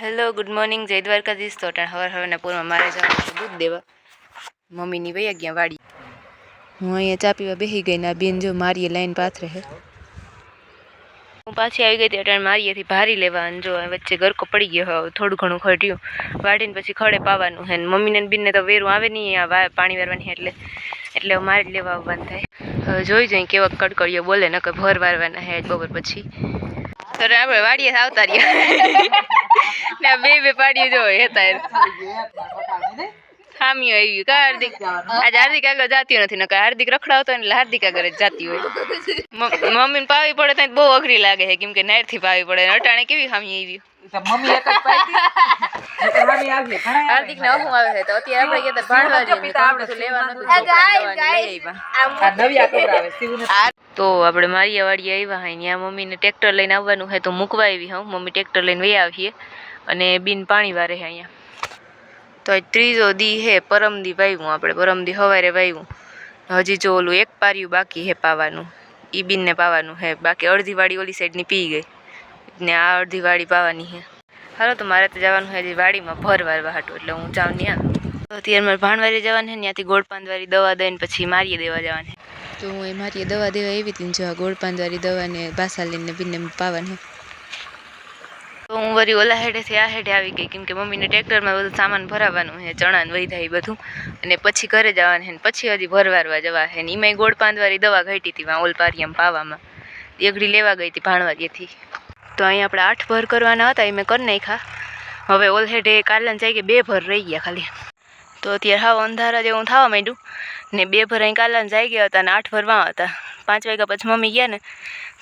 Hello good morning જય દ્વારકાધીશ. તો અટાણ હવાર હવારના પૂરમાં મારે જવાનું દૂધ દેવા મમ્મીની વૈયા ગયા વાડી. હું અહીંયા ચા પીવા બેસી ગઈ ને બેન જો મારીએ લાઈન પાથરે હે. હું પાછી આવી ગઈ હતી, અટાણ મારીએથી ભારી લેવા અને જો વચ્ચે ગરકો પડી ગયો હવે થોડું ઘણું ખટ્યું વાડીને પછી ખડે પાવાનું હે મમ્મીને ને બીનને તો વેરું આવે નહીં, આ પાણી વારવાની એટલે. એટલે મારી લેવા આવવાનું થાય. જોઈ જઈ કેવા કડકડીઓ બોલે, નકર ભર વારવાના હે બપોર પછી. તો આપણે વાડીએ આવતા રહ્યા. ને બે બે પાડીઓ જો હતા ખામીઓ આવી કા હાર્દિક આજ હાર્દિક આગળ જાતી નથી નકર હાર્દિક રખડાવતો હોય એટલે હાર્દિક આગળ જ જાતી હોય. મમ્મી ને પાવી પડે તો બહુ અઘરી લાગે છે કેમ કે નારથી પાવી પડે અટાણે કેવી ખામી આવી? તો મમ્મી એક જ પાઈ આવી હાર્દિક ને હું આવે છે તો અત્યારે આપણે ભાણવા જઈએ લેવાનું હતું આ તો. આપણે મારિયા વાડી આવ્યા હોય ત્યાં મમ્મીને ટ્રેક્ટર લઈને આવવાનું હોય તો મૂકવા આવી હું મમ્મી ટ્રેક્ટર લઈને વહી આવીએ. અને બિન પાણી વારે છે અહીંયા. તો ત્રીજો દી હે, પરમ દી વાવ્યું આપણે, પરમ દી સવારે વાવ્યું હજી જો ઓલું એક પાર્યું બાકી હે પાવાનું, ઈ બીનને પાવાનું હે. બાકી અડધી વાડી ઓલી સાઈડની પી ગઈ. ને આ અડધી વાડી પાવાની હે. હાલો, તો મારે તો જવાનું હે હજી વાડીમાં ભર વારવા હાટું, એટલે હું જાઉં ત્યાં તો અત્યારે મારે ભાણવારી જવાનું છે ત્યાંથી ગોળપાંદવારી દવા દઈને પછી મારીએ દેવા જવાનું તો હું એ મારીએ દવા દેવા એવી હતી જો આ ગોળપાંદવારી દવાને બાસાલીને બીને પાવાની તો હું વરી ઓલા હેડેથી આ હેડે આવી ગઈ, કેમ કે મમ્મીને ટ્રેક્ટરમાં બધું સામાન ભરાવવાનું છે ચણા ને વૈધા એ બધું. અને પછી ઘરે જવાનું છે પછી હજી ભરવારવા જવા છે ને એમાંય ગોળપાંદવારી દવા ઘટી હતી વાં ઓલપારિયામ પાવામાં. દેગડી લેવા ગઈ હતી ભાણવારીએથી તો અહીંયા આપણે આઠ ભર કરવાના હતા એ મેં કરી નાખ્યા. હવે ઓલ હેડે કાલના જાય કે બે ભર રહી ગયા ખાલી. તો અત્યારે હાવ અંધારા જેવું થવા માંડ્યું ને બે ભર અહીં કાલન જાય ગયા હતા ને આઠ ભરવા હતા. પાંચ વાગ્યા પછી મમ્મી ગયા ને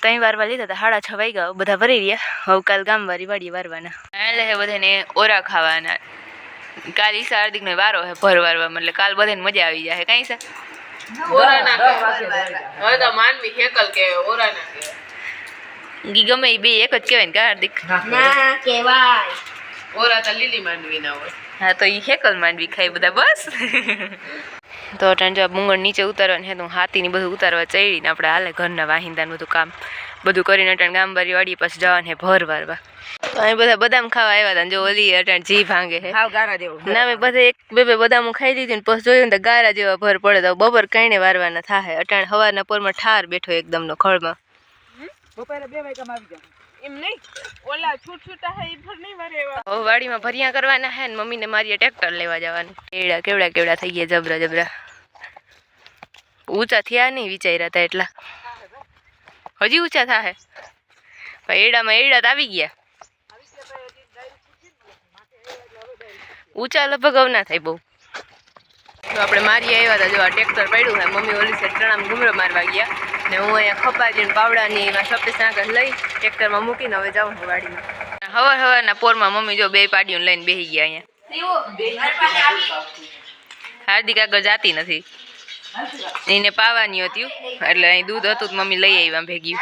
ત્રણ વારવા લીધા હતા સાડા છ વાગ્યા બધા ભરી રહ્યા. હવે કાલ ગામ વારી વાડી વારવાના. એટલે હે બધાને ઓરા ખાવાના. કાલ ઈસા હાર્દિકનો વારો હે ભર વારવા એટલે કાલ બધાને મજા આવી જાય કાંઈ સા? હવે તો માનવી હેકલ કે ઓરાના કે ઈ ગમે એ બે એક જ કહેવાય ને કા હાર્દિક. ના કેવાય ઓરા તો લીલી માંડવી ના હોય. હા તો ઈ હેકલ માંડવી ખાય બધા બસ. તો અટાણ જો મૂંગળ નીચે ઉતારવાનું ને હું હાથીની બધું ઉતારવા ચડીને આપણે હાલે ઘરના વાહિંદાનું બધું કામ. બધું કરીને અટાણ ગામ વાડી પાસે જવાનું જવાને ભર વારવા તો અહીં બધા બદામ ખાવા આવ્યા હતા જો ઓલી અટાણ જી ભાંગે જેવું ના મેં બધે એક બે બે બદામ ખાઈ લીધી ને પછી જોયું તો ગારા જેવા ભર પડે તો બપોર કઈને વારવાના થાય અટાણ હવારના પોરમાં ઠાર બેઠો એકદમનો ખળમાં. બપોરે બે વાગ્યા આવી જાવ એમ નહીં? ઓલા વાડીમાં ભરિયા કરવાના હે ને મમ્મીને મારી ટ્રેક્ટર લેવા જવાનું. કેવડા કેવડા કેવડા થઈ ગયા જબરા જબરા. ઊંચા થયા નહીં વિચાર્યા હતા એટલા. હજી ઊંચા થાય એડામાં એડા તો આવી ગયા. ઊંચા લગભગ ના થાય બહુ. તો આપણે મારી આવ્યા હતા જો આ ટ્રેક્ટર પડ્યું હોય મમ્મી ઓલી સાઈડ ચણામાં ઘૂમરો મારવા ગયા. ને હું અહીંયા ખપાજી પાવડાની એમાં સપેસ આગળ લઈ ટ્રેક્ટરમાં મૂકીને હવે જાઉં હું વાડીમાં. હવાર હવારના પોરમાં મમ્મી જો બે પાડીઓને લઈને બેસી ગયા અહીંયા. હાર્દિક આગળ જાતી નથી. એને પાવાની હતી એટલે અહીં દૂધ હતું તો મમ્મી લઈ આવી ભેગી.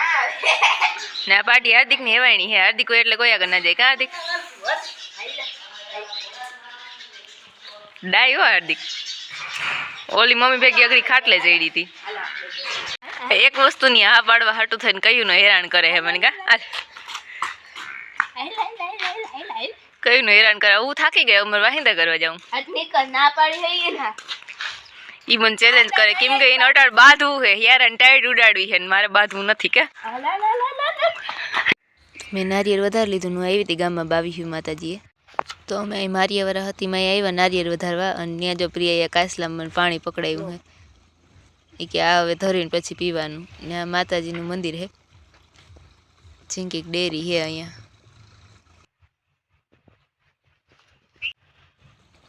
ને આ પાટી હાર્દિકની હેવાણી હે હાર્દિક હોય એટલે કોઈ આગળ ના જાય. કા હાર્દિક? ડાય હો હાર્દિક. ઓલી મમ્મી ભેગી અઘરી ખાટલે ચડી હતી એક વસ્તુ ની હા પાડવા હાટું થઈને કયું હેરાન કરે હે મને કા? કયું હેરાન કરે? હું થાકી ગયો ઉમર વાહિંદા કરવા જાઉં. ના પાડી હઈ ના ઈ મને ચેલેન્જ કરે, કેમ કે એને અટાડ બાંધવું છે યાર ટાઈડ ઉડાડવી છે મારે બાંધવું નથી કે. મેં નારિયેળ વધારે લીધું હું આવી હતી ગામમાં બાવીહ્યું માતાજીએ. તો અમે અહીં મારિયાવાળા હતી, મેં આવ્યા નારિયેળ વધારવા અને ત્યાં જો પ્રિયાએ કાસલામાં પાણી પકડાયું હે. એ કે આ હવે ધરીને પછી પીવાનું. ને આ માતાજીનું મંદિર હે. ઝીંકી ડેરી હે અહીંયા.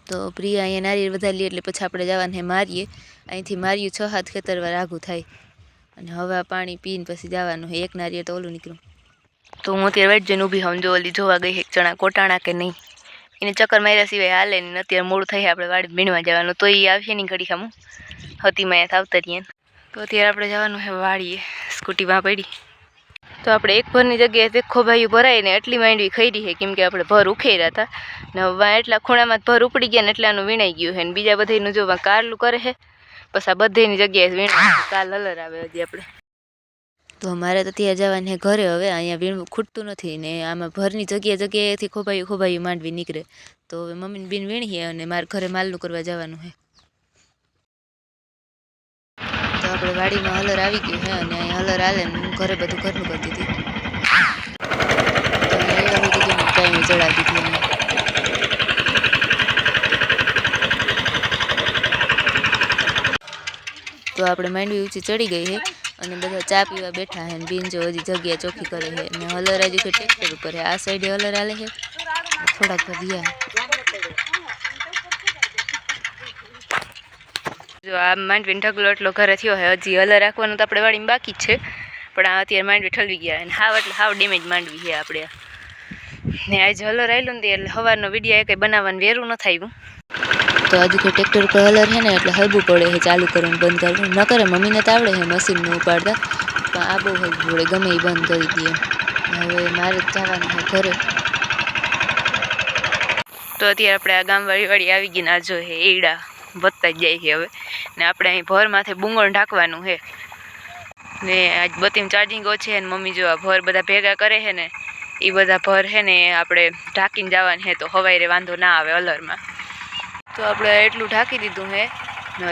તો પ્રિયા અહીંયા નારિયેળ વધારી લે એટલે પછી આપણે જવાને મારીએ. અહીંથી માર્યું છ હાથ ખેતરવાર આઘું થાય. અને હવે આ પાણી પીને પછી જવાનું હોય એક નારિયેળ તો ઓલું નીકળું તો હું અત્યારે વેટ જઈને ઊભી હોઉં જો ઓલી જોવા ગઈ એક ચણા કોટાણા કે નહીં. એને ચક્કર માર્યા સિવાય હાલે ને અત્યારે મોડું થઈ આપણે વાડી મીણવા જવાનું. તો એ આવશે નહીં ઘડી ખામું હતી માં આવતા રહીએ તો અત્યારે આપણે જવાનું છે વાડીએ સ્કૂટીમાં પડી. તો આપણે એક ભરની જગ્યાએ દેખો ભાઈ ભરાય ને એટલી માંડવી ખરી છે, કેમ કે આપણે ભર ઉખેર્યા હતા. ને હવે એટલા ખૂણામાં ભર ઉપડી ગયા ને એટલે આનું વીણાઈ ગયું છે. ને બીજા બધાનું જો કારલું કરે છે પછી આ બધીની જગ્યાએ વીણા કાલ અલર આવે હજી આપણે. તો મારે તો ત્યાં જવાનું હે ઘરે હવે અહીંયા વીણવું ખૂટતું નથી ને આમાં ભરની જગ્યાએ જગ્યાએથી ખોભાયું ખોભાયું માંડવી નીકળે. તો હવે મમ્મીને બીન વીણીએ અને મારે ઘરે માલનું કરવા જવાનું છે તો આપણે વાડીમાં હલર આવી ગયું છે અને અહીંયા હલર હાલે ને હું ઘરે બધું ઘરનું કરતી હતી. તો એવા સુધી કાંઈ ચડાવી દીધી અહીંયા તો આપણે માંડવી ઊંચી ચડી ગઈ છે અને બધા ચા પીવા બેઠા હે બીનજો હજી જગ્યા ચોખ્ખી કરે છે અને હલર હજી કે ટ્રેક્ટર ઉપર છે આ સાઈડે હલર હાલે છે થોડાક ભગ્યા જો આ માંડવીને ઢગલો એટલો ઘરે થયો છે હજી હલર રાખવાનું તો આપણે વાળીમાં બાકી જ છે. પણ આ અત્યારે માંડવી ઠલવી ગયા અને હાવ એટલે હાવ ડેમેજ માંડવી છે આપણે. ને આજે હલર આવેલું ને એટલે સવારનો વીડિયો એ કંઈ બનાવવાનું વેરું ન થયું તો આજે તો ટ્રેક્ટર પર હલર છે ને, એટલે હલવું પડે છે, ચાલુ કરવાનું બંધ કરવું ન કરે મમ્મીને તો આવડે છે મશીનને ઉપાડતા. પણ આ બહુ હલવું પડે, ગમે એ બંધ કરી દઈએ હવે મારે જ જવાનું છે ઘરે. તો અત્યારે આપણે આ ગામવાળી વાળી આવી ગઈ ને આ જો હે એડા વધતા જ જાય છે હવે. ને આપણે અહીં ભર માથે બુંગળ ઢાંકવાનું છે. ને આજ બત્તીમાં ચાર્જિંગ ઓછી છે ને, મમ્મી જો આ ભર બધા ભેગા કરે છે ને એ બધા ભર છે ને, આપણે ઢાંકીને જવાની છે, તો હવારે વાંધો ના આવે અલરમાં તો આપણે એટલું ઢાંકી દીધું હે.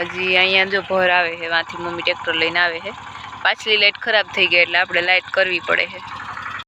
હજી અહીંયા જો ભર આવે છે વાંથી મમ્મી ટ્રેક્ટર લઈને આવે છે પાછલી લાઇટ ખરાબ થઈ ગઈ એટલે આપણે લાઇટ કરવી પડે છે